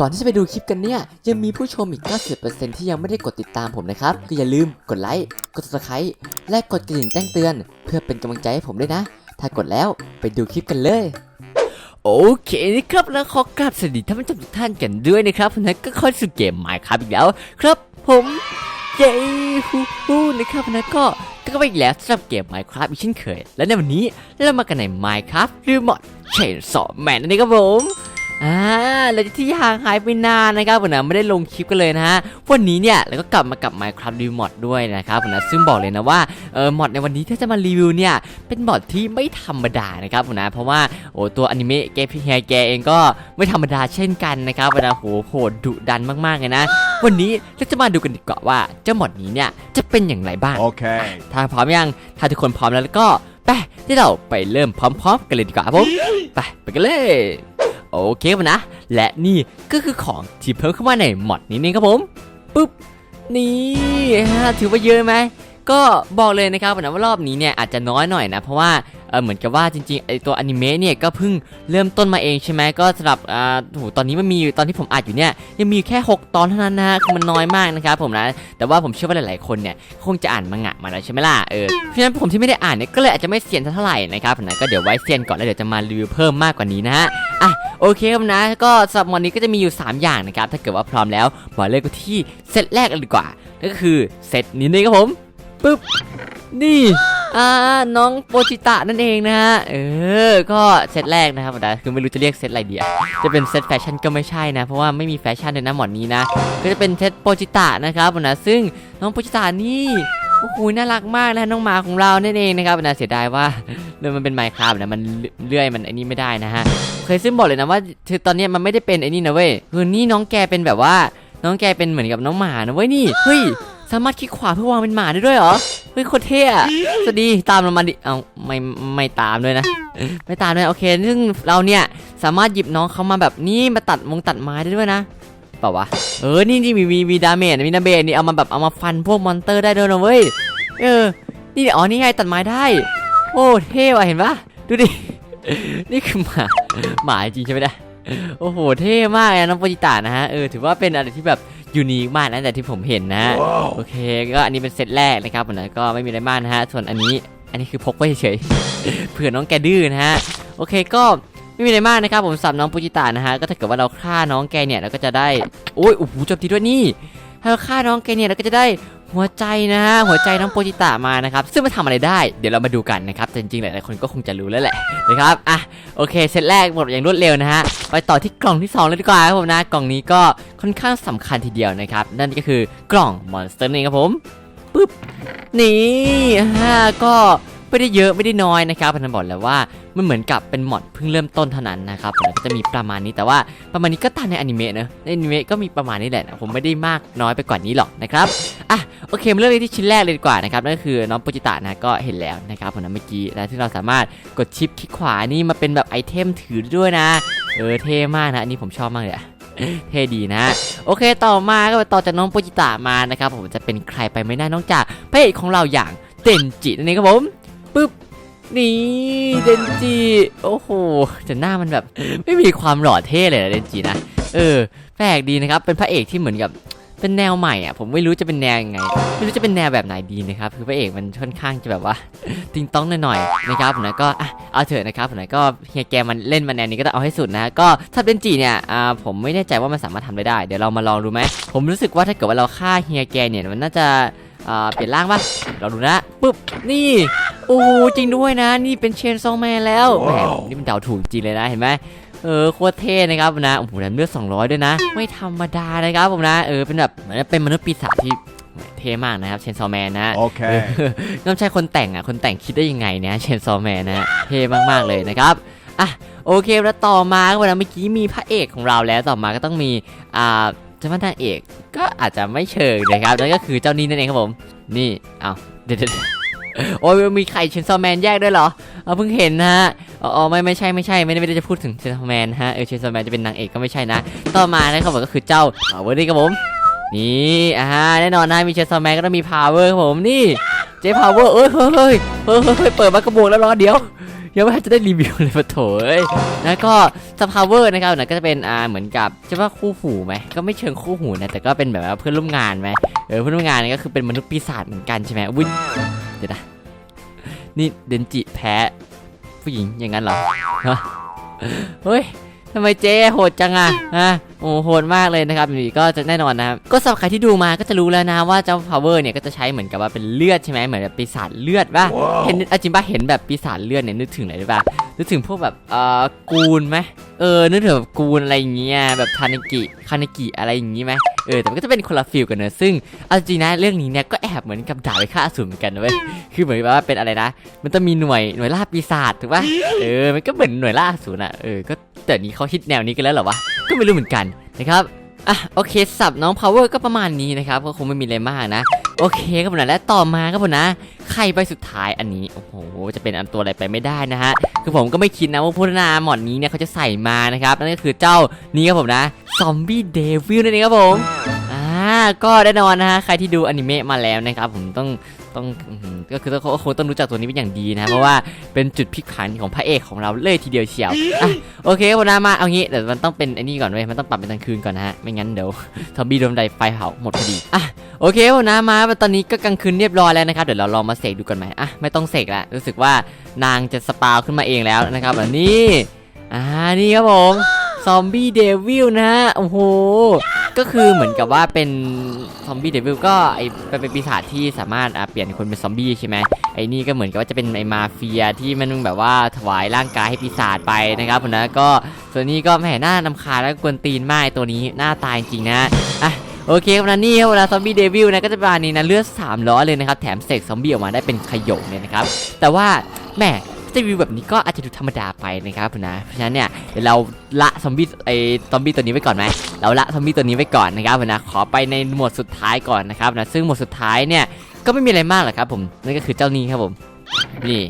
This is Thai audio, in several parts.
ก่อนที่จะไปดูคลิปกันเนี่ย ยังมีผู้ชมอีก 90%ที่ยังไม่ได้กดติดตามผมนะครับ ก็อย่าลืมกดไลค์ กด subscribe และกดกระดิ่งแจ้งเตือน เพื่อเป็นกำลังใจให้ผมด้วยนะ ถ้ากดแล้วไปดูคลิปกันเลย โอเคนะครับแล้วขอกราบสวัสดีท่านผู้ชมทุกท่านกันด้วยนะครับนนั้นก็เข้าสู่เกม Minecraft อีกแล้ว ครับผมเย้ฮู้ฮู้นะครับนนั้นก็ก็ไปอีกแล้วสำหรับเกม Minecraft อีกเช่นเคย และในวันนี้เรามากันใน Minecraft หรือ mod Chainsaw Man นั่นเองครับผม อ่าหลังจากที่ห่างหายไปนานนะครับผมนะไม่ได้ลงคลิปกันเลยนะฮะวันนี้เนี่ยเราก็กลับมากับ Minecraft r e mod ด้วยนะครับผมนะซึ่งบอกเลยนะว่าเออ mod ในวันนี้ที่จะมารีวิวเนี่ยเป็น mod ที่ไม่ธรรมดานะครับผมนะเพราะว่าโอ้ตัวอนิเมะแกพี่เฮียแกเองก็ไม่ธรรมดาเช่นกันนะครับเวลาโหโหดดุดันมากๆเลยนะ วันนี้เราจะมาดูกันดีกว่าว่าเจ้าหมดนี้เนี่ยจะเป็นอย่างไรบ้าง Okay. ถ้าพร้อมยังถ้าทุกคนพร้อมแล้วก็ไปที่เราไปเริ่มพร้อม ๆ กันเลยดีกว่าครับผมไปไปกันเลย โอเคปะนะ และนี่ก็คือของที่เพิ่มเข้ามาในหมดนี้นี่ครับผมปุ๊บนี่ถือว่าเยอะไหมก็บอกเลยนะครับนะว่ารอบนี้เนี่ยอาจจะน้อยหน่อยนะ เพราะว่า อเหมือนกับว่าจริงๆไอตัวอนิเมะเนี่ยก็เพิ่งเริ่มต้นมาเองใช่ไหมก็สำหรับอ่าโหตอนนี้มันมีอยู่ตอนที่ผมอัดอยู่เนี่ยยังมีแค่ 6 ตอนเท่านั้นนะฮะคือมันน้อยมากนะครับผมนะแต่ว่าผมเชื่อว่าหลายๆคนเนี่ยคงจะอ่านมังงะมาแล้วใช่ไหมล่ะเออเพราะฉะนั้นผมที่ไม่ได้อ่านเนี่ยก็เลยอาจจะไม่เซียนเท่าไหร่นะครับผมนะก็เดี๋ยวไว้เซียนก่อนแล้วเดี๋ยวจะมารีวิวเพิ่มมากกว่านี้นะฮะอะโอเคครับนะก็สำหรับวันนี้ก็จะมีอยู่ 3 อย่างนะครับถ้าเกิดว่าพร้อมแล้วมาเริ่มกันที่เซตแรกกันดีกว่านั่นก็คือเซตนี้นี่ครับผมปึ๊บนี่ อ่าน้องโปจิตะนั่นเองนะฮะเออ ก็เซตแรกนะครับแต่คือไม่รู้จะเรียกเซตอะไรดีอะจะเป็นเซตแฟชั่นก็ไม่ใช่นะ เพราะว่าไม่มีแฟชั่นในน้ำหมอนนี้นะ ก็จะเป็นเซตโปจิตะนะครับผมนะซึ่งน้องโปจิตะนี่โอ้โหน่ารักมากนะน้องหมาของเรานั่นเองนะครับนะเสียดายว่าเรื่องมันเป็นไมค์ครับนะมันเลื่อยมันไอ้นี่ไม่ได้นะฮะเคยซึ่งบอกเลยนะว่าคือตอนนี้มันไม่ได้เป็นไอ้นี่นะเว้ยคือนี่น้องแกเป็นแบบว่าน้องแกเป็นเหมือนกับน้องหมานะเว้ยนี่เฮ้ย สามารถคลิกขวาเพื่อวางเป็นหมาได้ด้วยเหรอเฮ้ยโคตรเท่อะสวัสดีตามเรามาดิเอาไม่ไม่ตามด้วยนะ ไม่ตามด้วยโอเคซึ่งเราเนี่ยสามารถหยิบน้องเขามาแบบนี้มาตัดมงตัดไม้ได้ด้วยนะเปล่าวะเออนี่นี่มีมีมีดาเมจมีดาเมจนี่เอามาแบบเอามาฟันพวกมอนเตอร์ได้ด้วยนะเว้ยเออนี่อ๋อนี่ไงตัดไม้ได้ โอ้เท่ว่ะเห็นปะดูดินี่คือหมาหมาจริงใช่ไหมเนี่ย โอ้โห เท่มากเลยนะน้องโปจิตานะฮะ เออ ถือว่าเป็นอะไรที่แบบยูนิคมากนะแต่ที่ผมเห็นนะ Wow. โอเค ก็อันนี้เป็นเซตแรกนะครับผมนะก็ไม่มีอะไรมากนะฮะ ส่วนอันนี้ อันนี้คือพกไว้เฉยๆ เผื่อน้องแกดื้อนะฮะ โอเค ก็ไม่มีอะไรมากนะครับผมสับน้องปูจิตานะฮะ ก็ถ้าเกิดว่าเราฆ่าน้องแกเนี่ยเราก็จะได้ โอ้ย โอ้โหจบทีด้วยนี่ ถ้าเราฆ่าน้องแกเนี่ยเราก็จะได้หัวใจนะฮะ หัวใจน้องโปจิตะมานะครับ ซึ่งมันทำอะไรได้ เดี๋ยวเรามาดูกันนะครับแต่จริงๆ หลายๆคนก็คงจะรู้แล้วแหละนะครับ อะ โอเคเซตแรกหมดอย่างรวดเร็วนะฮะไปต่อที่กล่องที่2เลยดีกว่าครับผมนะกล่องนี้ก็ค่อนข้างสำคัญทีเดียวนะครับนั่นก็คือกล่องมอนสเตอร์นี่ครับผมปึ๊บนี่ฮะก็ไม่ได้เยอะไม่ได้น้อยนะครับพันธบอกแล้วว่ามันเหมือนกับเป็นมอดเพิ่งเริ่มต้นเท่านั้นนะครับก็จะมีประมาณนี้แต่ว่าประมาณนี้ก็ตามในอนิเมะนะในอนิเมะก็มีประมาณนี้แหละนะผมไม่ได้มากน้อยไปกว่านี้หรอกนะครับอะ อเคมาเริ่มที่ชิ้นแรกเลยดีกว่านะครับนั่นก็คือน้องโปจิตะนะก็เห็นแล้วนะครับผมนะเมื่อกี้นะที่เราสามารถกดชิปคลิกขวานี่มาเป็นแบบไอเทมถือด้วยนะ เออเท่มากนะอันนี้ผมชอบมากเลยเท่ดีนะ โอเคต่อมาก็ต่อจากน้องโปจิตะมานะครับผมจะเป็นใครไปไม่ได้นอกจากพระเอกของเราอย่างเดนจินั่นเองครับผมปึ๊บนี่เดนจิโอ้โหแต่หน้ามันแบบ ไม่มีความหล่อเท่เลยนะเดนจินะเออแปลกดีนะครับเป็นพระเอกที่เหมือนกับ เป็นแนวใหม่อะผมไม่รู้จะเป็นแนวยังไง ไม่รู้จะเป็นแนวแบบไหนดีนะครับคือพระเอกมันค่อนข้างจะแบบว่าติงต้องหน่อยๆนะครับผมนะก็อะเอาเถอะนะครับผมนะก็เฮียแกมันเล่นมาแนวนี้ก็ต้องเอาให้สุดนะก็ถ้าเป็นจีเนี่ยอ่าผมไม่แน่ใจว่ามันสามารถทำได้ได้เดี๋ยวเรามาลองดูไหมผมรู้สึกว่าถ้าเกิดว่าเราฆ่าเฮียแกเนี่ยมันน่าจะอ่าเปลี่ยนร่างปะเราดูนะปุ๊บนี่โอ้จริงด้วยนะ นี่เป็นเชนซองแมนแล้วแหมว้าวนี่มันเดาถูกจริงเลยนะเห็นไหม เออโคตรเท่นะครับนะโอ้โหแล้วเลือด200 ด้วยนะ ไม่ธรรมดานะครับผมนะเออเป็นแบบเหมือนเป็นมนุษย์ปีศาจที่เท่มากนะครับเชนซอแมนนะ Okay. น้ำใช่คนแต่งอะคนแต่งคิดได้ยังไงเนี่ยเชนซอแมนนะฮะเท่มากๆเลยนะครับอะโอเคแล้วต่อมาก็วันนั้นเมื่อกี้มีพระเอกของเราแล้วต่อมาก็ต้องมีอ่าจะว่านางเอกก็อาจจะไม่เชิงนะครับนั่นก็คือเจ้านี่นั่นเองครับผม นี่เอาเดี๋ยวเดี๋ยวเดี๋ยว โอ้ยมีใครเชนซอแมนแยกด้วยเหรอเอาเพิ่งเห็นนะฮะอ๋อไม่ไม่ใช่ไม่ใช่ไม่ได้ไม่ได้จะพูดถึงเชนซอแมนฮะเออเชนซอแมนจะเป็นนางเอกก็ไม่ใช่นะ ต่อมานะครับผมก็คือเจ้าเอาเวอร์ดี้ครับผมนี่อ่าแน่นอนนะมีเชนซอแมนก็ต้องมีพาวเวอร์ครับผมนี่เจ๊พาวเวอร์เอ้ยเฮ้ยเฮ้ยเฮ้ยเฮ้ยเฮ้ยเปิดมากระบวกแล้วรอเดี๋ยว ยังไม่ทันจะได้รีวิวเลยปะโถเอ้ยแล้วก็สพาวเวอร์นะครับนะก็จะเป็นอ่าเหมือนกับจะว่าคู่หูไหมก็ไม่เชิงคู่หูนะแต่ก็เป็นแบบว่าเพื่อนร่วมงานไหมเออเพื่อนร่วมงานนี่ก็คือเป็นมนุษย์ปีศาจเหมือนกันใช่ไหมอุ้ยเดี๋ยวนะนี่เดนจิแพ้ผู้หญิงอย่างนั้นเหรอฮะเฮ้ย ทำไมเจ๊โหดจังอะฮะโอ้โหดมากเลยนะครับนี่ก็จะแน่นอนนะครับก็สำหรับใครที่ดูมาก็จะรู้แล้วนะว่าเจ้า power เนี่ยก็จะใช้เหมือนกับว่าเป็นเลือดใช่ไหมเหมือนแบบปีศาจเลือดป่ะเห็นอาจิมบ้าเห็นแบบปีศาจเลือดเนี่ยนึกถึงอะไรรู้ป่ะนึกถึงพวกแบบเอ่อกูนไหมเออนึกถึงแบบกูนอะไรอย่างเงี้ยแบบทานิกิคานิกิอะไรอย่างงี้ไหม เออแต่มันก็จะเป็นคนละฟิลกันเนอะซึ่งเอาจริงนะเรื่องนี้เนี่ยก็แอบเหมือนกับด่าไปฆ่าอสูรเหมือนกันนะเว้ยคือเหมือนว่าเป็นอะไรนะ มันต้องมีหน่วยหน่วยล่าปีศาจถูกป่ะเออมันก็เหมือนหน่วยล่าอสูรอะเออก็แต่นี้เขาฮิตแนวนี้กันแล้วเหรอวะก็ไม่รู้เหมือนกันนะครับอะโอเคสับน้อง power ก็ประมาณนี้นะครับก็คงไม่มีอะไรมากนะ โอเคครับผมนะและต่อมาครับผมนะ ใครใบสุดท้ายอันนี้โอ้โหจะเป็นอันตัวอะไรไปไม่ได้นะฮะคือผมก็ไม่คิดนะว่าพุทธนาหมอดนี้เนี่ยเขาจะใส่มานะครับนั่นก็คือเจ้านี้ครับผมนะ ซอมบี้เดวิลนั่นเองครับผมอ่าก็แน่นอนนะฮะใครที่ดูอนิเมะมาแล้วนะครับผมต้องต้องก็คือต้องเขาคงต้องรู้จักตัวนี้เป็นอย่างดีนะ เพราะว่าเป็นจุดพลิกผันของพระเอกของเราเลยทีเดียวเชียวอะโอเคครับผมนะมาเอางี้แต่มันต้องเป็นไอ้นี่ก่อนเว้ยมันต้องปรับเป็นกลางคืนก่อนนะฮะไม่งั้นเดี๋ยวซอมบี้โดนไดไฟเผาหมดพอดีอะโอเคผมนะมาตอนนี้ก็กลางคืนเรียบร้อยแล้วนะครับเดี๋ยวเราลองมาเสกดูกันไหมอะไม่ต้องเสกละรู้สึกว่านางจะสปาวขึ้นมาเองแล้วนะครับอันนี้อ่านี่ครับผม ซอมบี้เดวิลนะฮะ โอ้โห ก็คือเหมือนกับว่าเป็นซอมบี้เดวิลก็ไอเป็นปีศาจที่สามารถเปลี่ยนคนเป็นซอมบี้ใช่ไหมไอ้นี่ก็เหมือนกับว่าจะเป็นไอมาเฟียที่มันแบบว่าถวายร่างกายให้ปีศาจไปนะครับผมนะก็ส่วนนี้ก็แหมหน้านำคาแล้วกวนตีนมากไอ้ตัวนี้หน้าตายจริงนะอะโอเคครับนะนี่ครับเวลาซอมบี้เดวิลนะก็จะประมาณนี้นะเลือด300เลยนะครับแถมเสกซอมบี้ออกมาได้เป็นขยงเนี่ยนะครับแต่ว่าแหม จะวิวแบบนี้ก็อาจจะดูธรรมดาไปนะครับนะเพราะฉะนั้นเนี่ยเดี๋ยวเราละซอมบี้ไอซอมบี้ตัวนี้ไว้ก่อนไหมเราละซอมบี้ตัวนี้ไว้ก่อนนะครับนะขอไปในหมวดสุดท้ายก่อนนะครับนะซึ่งหมวดสุดท้ายเนี่ยก็ไม่มีอะไรมากหรอกครับผมนั่นก็คือเจ้านี้ครับผมนี่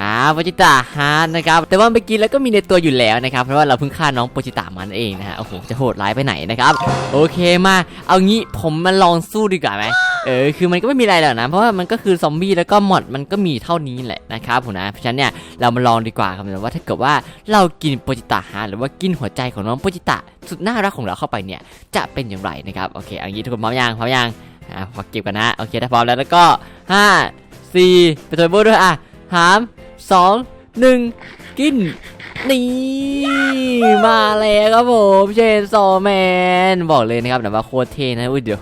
อ่าโปจิตาฮาร์ดนะครับ แต่ว่าเมื่อกี้แล้วก็มีในตัวอยู่แล้วนะครับ เพราะว่าเราเพิ่งฆ่าน้องโปจิตามันเองนะฮะ โอ้โห จะโหดร้ายไปไหนนะครับ โอเคมา เอางี้ผมมาลองสู้ดีกว่าไหม เออคือมันก็ไม่มีอะไรหรอกนะ เพราะว่ามันก็คือซอมบี้แล้วก็มอดมันก็มีเท่านี้แหละนะครับผมนะเพราะฉะนั้นเนี่ยเรามาลองดีกว่าครับว่าถ้าเกิดว่าเรากินโปจิตะฮะหรือว่ากินหัวใจของน้องโปจิตะสุดน่ารักของเราเข้าไปเนี่ยจะเป็นอย่างไรนะครับโอเคเอางี้ทุกคนพร้อมยังพร้อมยังอะขอเก็บกันนะโอเคถ้าพร้อมแล้วแล้วก็ห้าสี่ไปตัวโบด้วยอะสามสองหนึ่งกินนี่มาแล้วครับผมเชนซอแมนบอกเลยนะครับแบบว่าโคตรเท่นะอุ้ยเดี๋ยว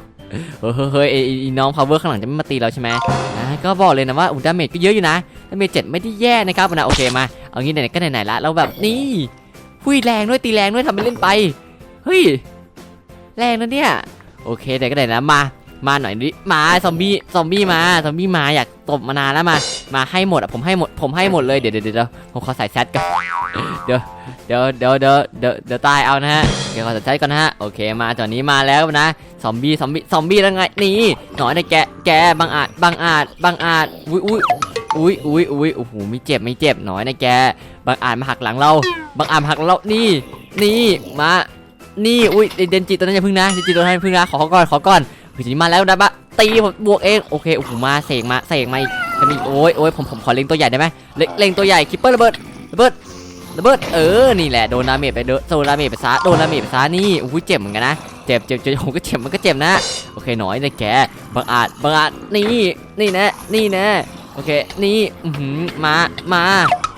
เฮ้ยเฮ้ยเอ้ไอ้น้องพาวเวอร์ข้างหลังจะไม่มาตีเราใช่ไหมก็บอกเลยนะว่าอุลตร้าเมจก็เยอะอยู่นะดาเมจเจ็ดไม่ได้แย่นะครับนะโอเคมา เอางี้ไหนๆก็ไหนๆละเราแบบนี่หุยแรงด้วยตีแรงด้วยทำไปเล่นไป เฮ้ย แรงนะเนี่ย โอเคแต่ก็ไหนนะมา มาหน่อยดิมาซอมบี้ซอมบี้มาซอมบี้มาอยากตบมานานแล้วมา มาให้หมดอะผมให้หมดผมให้หมดเลยเดี๋ยวเดี๋ยวเดี๋ยวผมขอใส่แซดก่อนเดี๋ยวเดี๋ยวเดี๋ยวเดี๋ยวเดี๋ยวเดี๋ยวตายเอานะฮะเดี๋ยวขอใส่แซดก่อนนะฮะโอเคมาตอนนี้มาแล้วนะซอมบี้ซอมบี้ซอมบี้แล้วไงนี่หน่อยนะแกแกบังอาจบังอาจบังอาจอุ้ยอุ้ยอุ้ยอุ้ยอุ้ยโอ้โหไม่เจ็บไม่เจ็บหน่อยนะแกบังอาจมาหักหลังเราบังอาจหักหลังเรานี่นี่มานี่อุ้ยเดนจิตัวนั้นอย่าพึ่งนะเดนจิตัวนั้นอย่าพึ่งนะขอก่อนขอก่อน คือจะมาแล้วนะบะตีผมบวกเองโอเคโอ้โหมาเสกมาเสกมาอีกจะมีโอ้ยโอ้ยผมผมขอเล็งตัวใหญ่ได้ไหมเล็งเล็งตัวใหญ่คิปเปอร์ระเบิดระเบิดระเบิดเออนี่แหละโดนดาเมจไปเดโดนดาเมจไปซะโดนดาเมจไปซะนี่อุ้ยเจ็บเหมือนกันนะเจ็บเจ็บเจ็บผมก็เจ็บมันก็เจ็บนะโอเคหน่อยนะแกบังอาจบังอาจนี่นี่นะนี่นะโอเคนี่มามา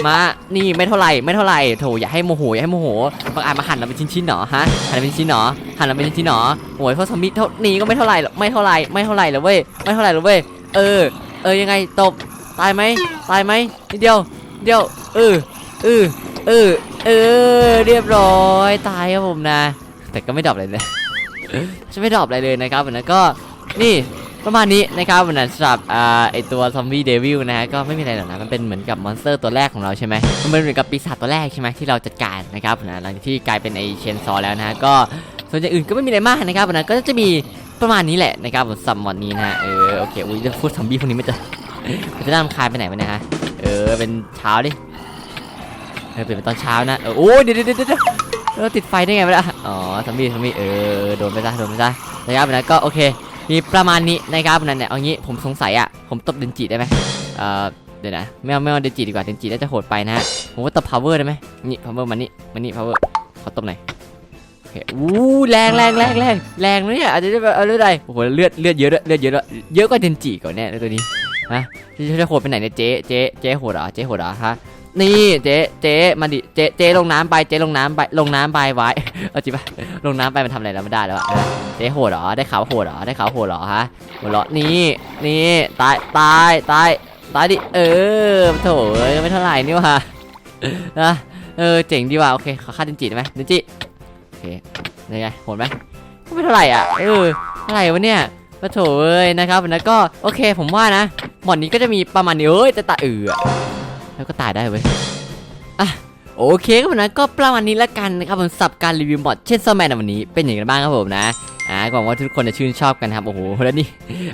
มานี่ไม่เท่าไหร่ไม่เท่าไหร่โถอย่าให้โมโหอย่าให้โมโหบังอาจมาหั่นเราเป็นชิ้นๆหนอฮะหั่นเราเป็นชิ้นๆหนอหั่นเราเป็นชิ้นๆหนอโอ้ยเพราะซอมบี้เท่านี้ก็ไม่เท่าไหร่หรอกไม่เท่าไหร่ไม่เท่าไหร่เลยเว้ยไม่เท่าไหร่เลยเว้ยเออ เออยังไงตบตายไหมตายไหมนิดเดียวนิดเดียวเออเออเออเออเรียบร้อยตายครับผมนะ แต่ก็ไม่ดรอปอะไรเลยจะไม่ดรอปอะไรเลยนะครับวันนั้นก็นี่ ประมาณนี้นะครับวันนั้นสำหรับไอตัวซอมบี้เดวิลนะฮะก็ไม่มีอะไรหรอกนะมันเป็นเหมือนกับมอนสเตอร์ตัวแรกของเราใช่ไหมมันเป็นเหมือนกับปีศาจตัวแรกใช่ไหมที่เราจัดการนะครับนะหลังที่กลายเป็นไอเชนซอแล้วนะฮะก็ส่วนอย่างอื่นก็ไม่มีอะไรมากนะครับวันนั้นก็จะมีประมาณนี้แหละนะครับผมซัมมอนนี้นะฮะเออโอเคอุ้ยจะพูดซอมบี้พวกนี้มันจะมันจะน่ารำคาญไปไหนวะเนี่ยฮะเออเป็นเช้าดิเออเป็นตอนเช้านะเออโอ้ยเดี๋ยวเดี๋ยวเดี๋ยวเดี๋ยวเออติดไฟได้ไงวะอ๋อซอมบี้ซอมบี้เออโดนไปซะโดนไปซะนะครับนะก็โอเค มีประมาณนี้นะครับนั่นเนี่ยเอางี้ผมสงสัยอะผมตบเดนจิได้ไหมเอ่อเดี๋ยวนะไม่เอาไม่เอาเดนจิดีกว่าเดนจิน่าจะโหดไปนะฮะผมว่าตบ power ได้ไหมนี่ power มานี่มานี่ power ขอตบหน่อยโอเคอู้แรงแรงแรงแรงแรงนะเนี่ยอาจจะได้เอาเลือดอะไรโอ้โหเลือดเลือดเยอะด้วยเลือดเยอะด้วยเยอะกว่าเดนจิก่อนเนี่ยตัวนี้ฮะจะจะโหดไปไหนเนี่ยเจ๊เจ๊เจ๊โหดเหรอเจ๊โหดเหรอฮะ นี่เจ๊เจ๊มาดิเจ๊เจ๊ลงน้ำไปเจ๊ลงน้ำไปลงน้ำไปไว้เอาจริงปะลงน้ำไปมันทำอะไรแล้วไม่ได้แล้วอะเจ๊โหดเหรอได้ข่าวว่าโหดเหรอได้ข่าวว่าโหดเหรอฮะหัวเราะนี่นี่ตายตายตายตายดิเออโถเอ้ยไม่เท่าไหร่นี่ว่ะนะเออเจ๋งดีว่ะโอเคขอค่าเดนจิได้ไหมเดนจิโอเคยังไงโหดไหมก็ไม่เท่าไหร่อะเออเท่าไหร่วะเนี่ยก็โถเอ้ยนะครับแล้วก็โอเคผมว่านะหมอดนี้ก็จะมีประมาณนี้เอ้ยจะตายเออ แล้วก็ตายได้เว้ยอะโอเคครับผมนะก็ประมาณนี้ละกันนะครับผมสับการรีวิวหมอดเช่นซอมแมนในวันนี้เป็นอย่างไรบ้างครับผมนะอ่าหวังว่าทุกคนจะชื่นชอบกันครับโอ้โหแล้วนี่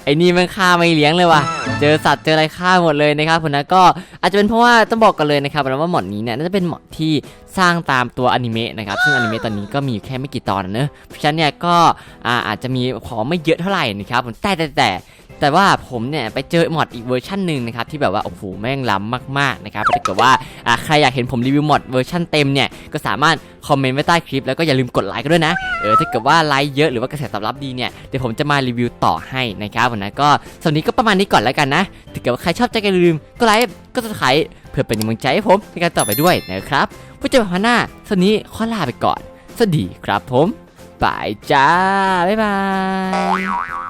ไอ้นี่มันฆ่าไม่เลี้ยงเลยว่ะเจอสัตว์เจออะไรฆ่าหมดเลยนะครับผมนะก็อาจจะเป็นเพราะว่าต้องบอกกันเลยนะครับว่าหมอดนี้เนี่ยน่าจะเป็นหมอดที่สร้างตามตัวอนิเมะนะครับซึ่งอนิเมะตอนนี้ก็มีอยู่แค่ไม่กี่ตอนนะเนอะเพราะฉะนั้นเนี่ยก็อ่าอาจจะมีของไม่เยอะเท่าไหร่นะครับผมแต่แต่แต่ แต่ว่าผมเนี่ยไปเจอมอดอีกเวอร์ชันหนึ่งนะครับที่แบบว่าโอ้โหแม่งล้ำมากๆนะครับถ้าเกิดว่าใครอยากเห็นผมรีวิวมอดเวอร์ชันเต็มเนี่ยก็สามารถคอมเมนต์ไว้ใต้คลิปแล้วก็อย่าลืมกดไลค์กันด้วยนะเออถ้าเกิดว่าไลค์เยอะหรือว่ากระแสตอบรับดีเนี่ยเดี๋ยวผมจะมารีวิวต่อให้นะครับผมนะก็สำหรับนี้ก็ประมาณนี้ก่อนแล้วกันนะถ้าเกิดว่าใครชอบใจกันอย่าลืมก็ไลค์ก็สไครต์เพื่อเป็นกำลังใจให้ผมในการต่อไปด้วยนะครับไว้เจอกันครั้งหน้าสนี้ขอลาไปก่อน สวัสดีครับผมบายจ้าบ๊ายบาย